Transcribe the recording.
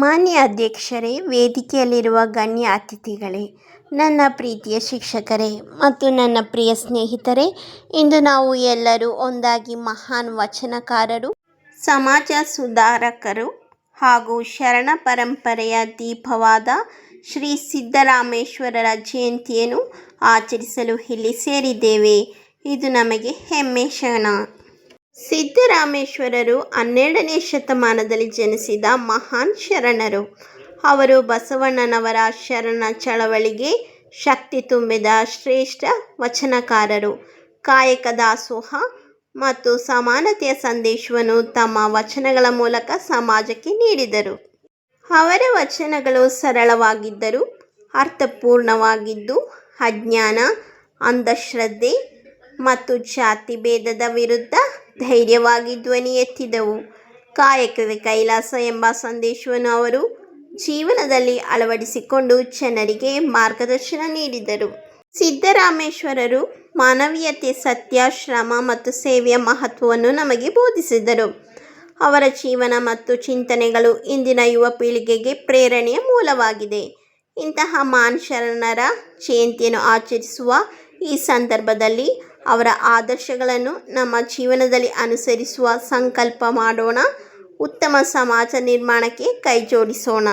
ಮಾನ್ಯ ಅಧ್ಯಕ್ಷರೇ, ವೇದಿಕೆಯಲ್ಲಿರುವ ಗಣ್ಯ ಅತಿಥಿಗಳೇ, ನನ್ನ ಪ್ರೀತಿಯ ಶಿಕ್ಷಕರೇ ಮತ್ತು ನನ್ನ ಪ್ರಿಯ ಸ್ನೇಹಿತರೇ, ಇಂದು ನಾವು ಎಲ್ಲರೂ ಒಂದಾಗಿ ಮಹಾನ್ ವಚನಕಾರರು, ಸಮಾಜ ಸುಧಾರಕರು ಹಾಗೂ ಶರಣ ಪರಂಪರೆಯ ದೀಪವಾದ ಶ್ರೀ ಸಿದ್ದರಾಮೇಶ್ವರರ ಜಯಂತಿಯನ್ನು ಆಚರಿಸಲು ಇಲ್ಲಿ ಸೇರಿದ್ದೇವೆ. ಇದು ನಮಗೆ ಹೆಮ್ಮೆ ಕ್ಷಣ ಸಿದ್ದರಾಮೇಶ್ವರರು ಹನ್ನೆರಡನೇ ಶತಮಾನದಲ್ಲಿ ಜನಿಸಿದ ಮಹಾನ್ ಶರಣರು. ಅವರು ಬಸವಣ್ಣನವರ ಶರಣ ಚಳವಳಿಗೆ ಶಕ್ತಿ ತುಂಬಿದ ಶ್ರೇಷ್ಠ ವಚನಕಾರರು. ಕಾಯಕ ದಾಸೋಹ ಮತ್ತು ಸಮಾನತೆಯ ಸಂದೇಶವನ್ನು ತಮ್ಮ ವಚನಗಳ ಮೂಲಕ ಸಮಾಜಕ್ಕೆ ನೀಡಿದರು. ಅವರ ವಚನಗಳು ಸರಳವಾಗಿದ್ದರೂ ಅರ್ಥಪೂರ್ಣವಾಗಿದ್ದು, ಅಜ್ಞಾನ, ಅಂಧಶ್ರದ್ಧೆ ಮತ್ತು ಜಾತಿ ಭೇದದ ವಿರುದ್ಧ ಧೈರ್ಯವಾಗಿ ಧ್ವನಿ ಎತ್ತಿದವು. ಕಾಯಕವೇ ಕೈಲಾಸ ಎಂಬ ಸಂದೇಶವನ್ನು ಅವರು ಜೀವನದಲ್ಲಿ ಅಳವಡಿಸಿಕೊಂಡು ಜನರಿಗೆ ಮಾರ್ಗದರ್ಶನ ನೀಡಿದರು. ಸಿದ್ದರಾಮೇಶ್ವರರು ಮಾನವೀಯತೆ, ಸತ್ಯ, ಶ್ರಮ ಮತ್ತು ಸೇವೆಯ ಮಹತ್ವವನ್ನು ನಮಗೆ ಬೋಧಿಸಿದರು. ಅವರ ಜೀವನ ಮತ್ತು ಚಿಂತನೆಗಳು ಇಂದಿನ ಯುವ ಪೀಳಿಗೆಗೆ ಪ್ರೇರಣೆಯ ಮೂಲವಾಗಿದೆ. ಇಂತಹ ಮಾನ್ ಶರಣರ ಜಯಂತಿಯನ್ನು ಆಚರಿಸುವ ಈ ಸಂದರ್ಭದಲ್ಲಿ ಅವರ ಆದರ್ಶಗಳನ್ನು ನಮ್ಮ ಜೀವನದಲ್ಲಿ ಅನುಸರಿಸುವ ಸಂಕಲ್ಪ ಮಾಡೋಣ. ಉತ್ತಮ ಸಮಾಜ ನಿರ್ಮಾಣಕ್ಕೆ ಕೈಜೋಡಿಸೋಣ.